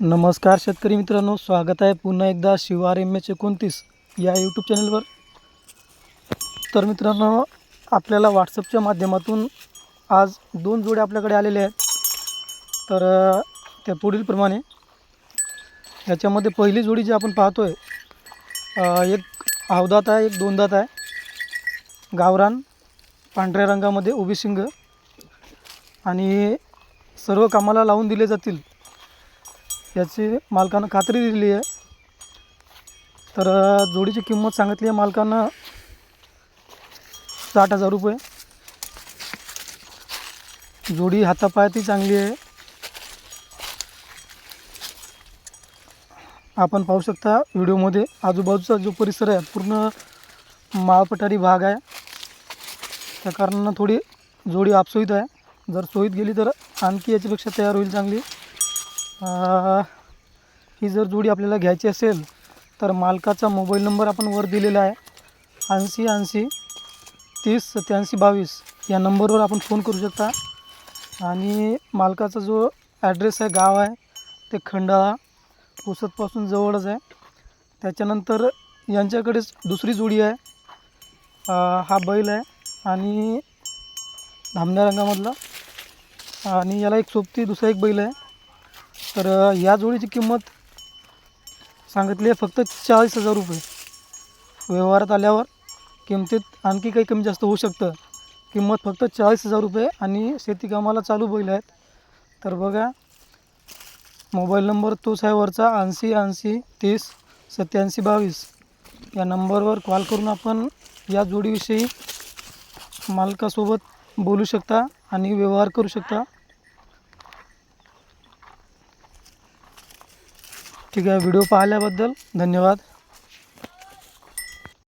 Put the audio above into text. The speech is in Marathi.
नमस्कार शेतकरी मित्रांनो स्वागत आहे पुन्हा एकदा शिवार एम एच एकोणतीस या यूट्यूब चॅनलवर तर मित्रांनो आपल्याला व्हॉट्सअपच्या माध्यमातून आज दोन जोडे आपल्याकडे आलेले आहेत. तर त्या पुढीलप्रमाणे याच्यामध्ये पहिली जोडी जी आपण पाहतो आहे एक अवदात आहे एक दोनदात आहे. गावरान पांढऱ्या रंगामध्ये उभी शिंग. आणि सर्व कामाला लावून दिले जातील. याची मालकानं खात्री दिली आहे. तर जोडीची किंमत सांगितली आहे मालकानं साठ हजार रुपये. जोडी हातापायातही चांगली आहे. आपण पाहू शकता व्हिडिओमध्ये आजूबाजूचा जो परिसर आहे पूर्ण माळपठारी भाग आहे. त्या कारणानं थोडी जोडी आपसोईत आहे. जर सोयीत गेली तर आणखी याच्यापेक्षा तयार होईल चांगली. ही जर जोडी आपल्याला घ्यायची असेल तर मालकाचा मोबाईल नंबर आपण वर दिलेला आहे. ऐंशी ऐंशी तीस सत्याऐंशी बावीस या नंबरवर आपण फोन करू शकता. आणि मालकाचा जो ॲड्रेस आहे गाव आहे ते खंडाळा पुसदपासून जवळच आहे. त्याच्यानंतर यांच्याकडेच दुसरी जोडी आहे. हा बैल आहे आणि धामण्या रंगामधला. आणि याला एक सोबती दुसरा एक बैल आहे. तर या जोडीची किंमत सांगितली आहे फक्त चाळीस हजार रुपये. व्यवहारात आल्यावर किमतीत आणखी काही कमी जास्त होऊ शकतं. किंमत फक्त चाळीस हजार रुपये आणि शेती कामाला चालू बैल आहेत. तर बघा मोबाईल नंबर तोच आहे वरचा ऐंशी ऐंशी तीस सत्याऐंशी बावीस. या नंबरवर कॉल करून आपण या जोडीविषयी मालकासोबत बोलू शकता आणि व्यवहार करू शकता. ठीक आहे व्हिडिओ पाहिल्याबद्दल धन्यवाद.